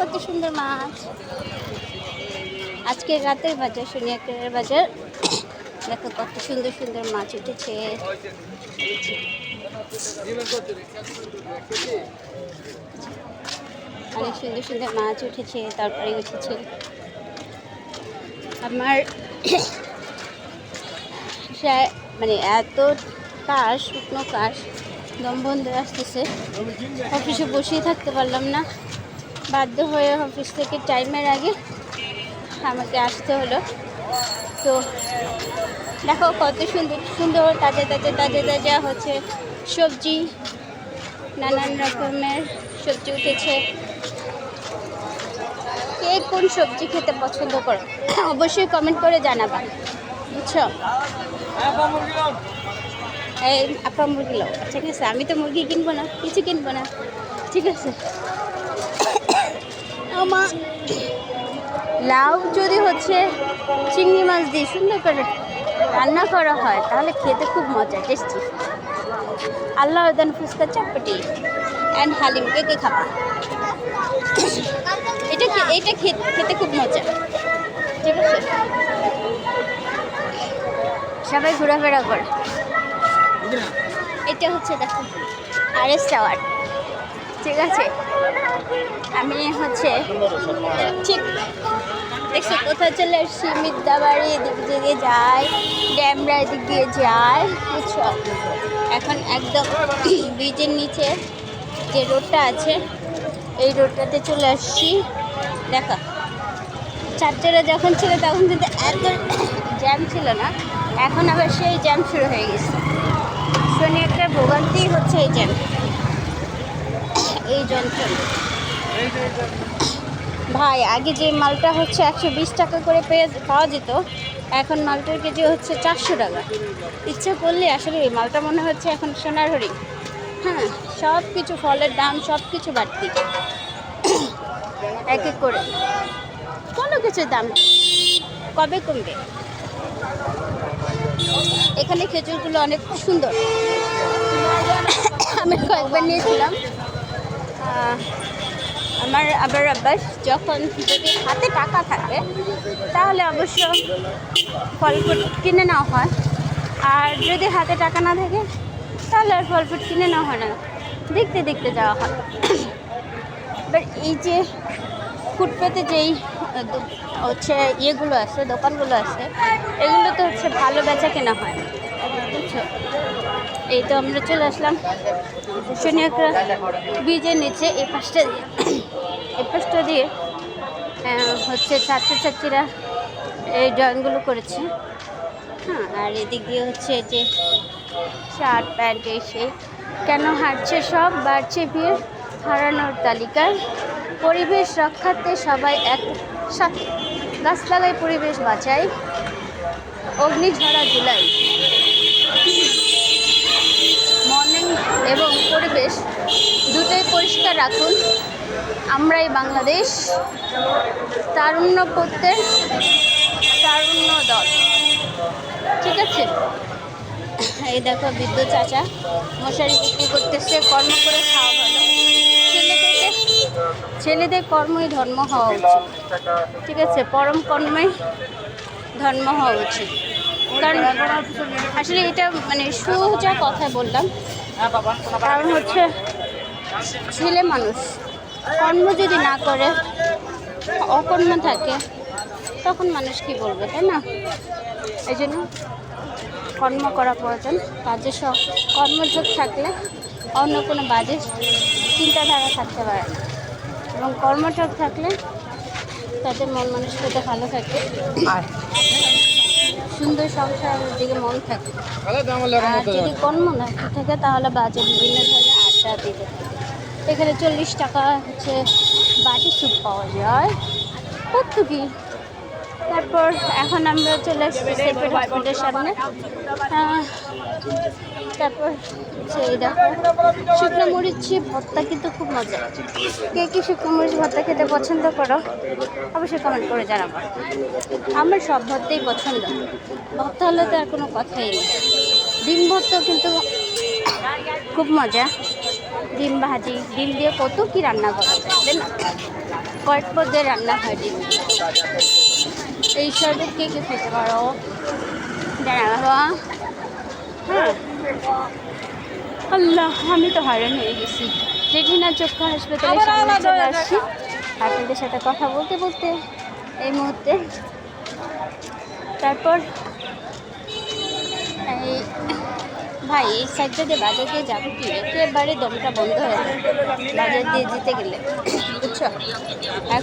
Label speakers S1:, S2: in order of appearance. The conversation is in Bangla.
S1: কত সুন্দর মাছ। আজকে রাতের বাজার শনিয়াকের বাজার। দেখো কত সুন্দর সুন্দর মাছ উঠেছে। অনেক সুন্দর সুন্দর মাছ উঠেছে, তারপরে উঠেছে আমার মানে এত কাশ, শুকনো কাশ দম বন্ধ আসতেছে। অফিসে বসেই থাকতে পারলাম না। বাধ্য হয়ে অফিস থেকে টাইমের আগে আমাকে আসতে হলো। তো দেখো কত সুন্দর সুন্দর তাজা তাজা তাজা তাজা হচ্ছে সবজি, নানান রকমের সবজি উঠেছে। কে কোন সবজি খেতে পছন্দ করো? অবশ্যই কমেন্ট করে জানাবা। বুঝছ? এই, আপা মুরগি লাও। ঠিক আছে, আমি তো মুরগি কিনবো না, কিছু কিনবো না। ঠিক আছে। আমা লাউ যদি হচ্ছে চিংড়ি মাছ দিয়ে সুন্দর করে রান্না করা হয় তাহলে খেতে খুব মজা টেস্টি আল্লাহ দান ফুচকা চাপটি অ্যান্ড হালিম কে কে খাবা? এটা এটা খেতে খেতে খুব মজা। ঠিক আছে? সবাই ঘোরাফেরা করে। এটা হচ্ছে দেখো আর এস টাওয়ার ঠিক আছে। আমি হচ্ছে ঠিক দেখছ কোথাও চলে আসছি? মিদ্যাবাড়ি এদিক দিয়ে যায় ড্যামরা এদিক দিয়ে যায় বুঝছ? এখন একদম ব্রিজের নিচে যে রোডটা আছে, এই রোডটাতে চলে আসছি। দেখো চারটারা যখন ছিল তখন কিন্তু এত জ্যাম ছিল না, এখন আবার সেই জ্যাম শুরু হয়ে গেছে। শনি একটা ভোগান্তি হচ্ছে এই জ্যাম এই ভাই, আগে যে মালটা হচ্ছে একশো বিশ টাকা করে পেয়ে পাওয়া যেত, এখন মালটার কেজি হচ্ছে চারশো টাকা। ইচ্ছে করলে আসলে এই মালটা মনে হচ্ছে এখন সোনার হরিণ হ্যাঁ সব কিছু ফলের দাম, সব কিছু বাড়তি। এক এক করে। কোনো কিছুর দাম কবে কমবে? এখানে খেজুরগুলো অনেক সুন্দর। আমি কয়েকবার নিয়েছিলাম। আমার আবার অভ্যাস যখন যদি হাতে টাকা থাকে, তাহলে অবশ্য ফল ফ্রুট কিনে নেওয়া হয়। আর যদি হাতে টাকা না থাকে, তাহলে আর ফল ফ্রুট কিনে নেওয়া হয় না। দেখতে দেখতে যাওয়া হয়। এবার এই যে ফুটপাতে যেই হচ্ছে ইয়েগুলো আছে, দোকানগুলো আছে, এগুলো তো হচ্ছে ভালো বেচা কেনা হয়। বুঝছ? এই তো আমরা চলে আসলাম। শনি একটা বীজের নিচে, এই পাশটা দিয়ে, এই পাশটা দিয়ে হচ্ছে ছাত্রছাত্রীরা এই ড্রয়িংগুলো করেছে। হ্যাঁ আর এদিক দিয়ে হচ্ছে যে শার্ট, প্যান্ট এসে কেন হাঁটছে সব? বাড়ছে ভিড়, হারানোর তালিকায়। পরিবেশ রক্ষার্থে সবাই এক সাথে। গাছ লাগাই পরিবেশ বাঁচাই। অগ্নিঝরা জুলাই। পরিবেশ দুটোই পরিষ্কার রাখুন। আমরাই বাংলাদেশ। তারুণ্য পত্রের তারুণ্য দল। ঠিক আছে? এই দেখো বিদ্যুৎ চাচা, মশারি বিক্রি করতেছে, কর্ম করে খাওয়া ভালো। ছেলেদের কর্মই ধর্ম হওয়া উচিত। ঠিক আছে? পরম কর্মই ধর্ম হওয়া উচিত। কারণ আসলে এটা মানে সোজা কথা বললাম। কারণ হচ্ছে ছেলে মানুষ, কর্ম যদি না করে, অকর্ম থাকে, তখন মানুষ কি বলবে, তাই না? এই জন্য কর্ম করা প্রয়োজন। কাজে সব কর্মযোগ থাকলে অন্য কোনো বাজে চিন্তাধারা থাকতে পারে না। এবং কর্মযোগ থাকলে তাদের মন মানুষ মানসিকতা ভালো থাকে। সুন্দর সংসারের দিকে মন থাকে। আর যদি কর্ম না থাকে তাহলে বাজে বিভিন্ন ধরনের আড্ডা দিতে থাকে এখানে চল্লিশ টাকা হচ্ছে বাটি স্যুপ পাওয়া যায়। কত কি? তারপর এখন আমরা চলে এসেছি সেপারেট হসপিটালের সামনে। তারপর সেই দেখো, শুকনো মরিচ, ভর্তা কিন্তু খুব মজা। কে কি শুকনো মরিচ, ভর্তা খেতে পছন্দ করো, অবশ্যই কমেন্ট করে জানাব। আমার সব ভর্তাই পছন্দ। ভর্তা হলে তো আর কোনো কথাই নেই। ডিম ভর্তা কিন্তু খুব মজা। ডিম ভাজি, ডিম দিয়ে কত কি রান্না করা যায় কয়েক পর্যায়ে রান্না হয় ডিম। এই শরবত কে কে খেতে পারো? জানাব হ্যাঁ। আল্লাহ আমি তো হয়রান হয়ে গেছি। রেটিনা চক্ষু হাসপাতালে সামনে চলে আসছি আপনাদের সাথে কথা বলতে বলতে এই মুহূর্তে। তারপর এই ভাই এই সাইডটা দিয়ে বাজার দিয়ে যাব কি? একেবারে দমটা বন্ধ হয়ে যায় বাজার দিয়ে যেতে গেলে বুঝছ? এখন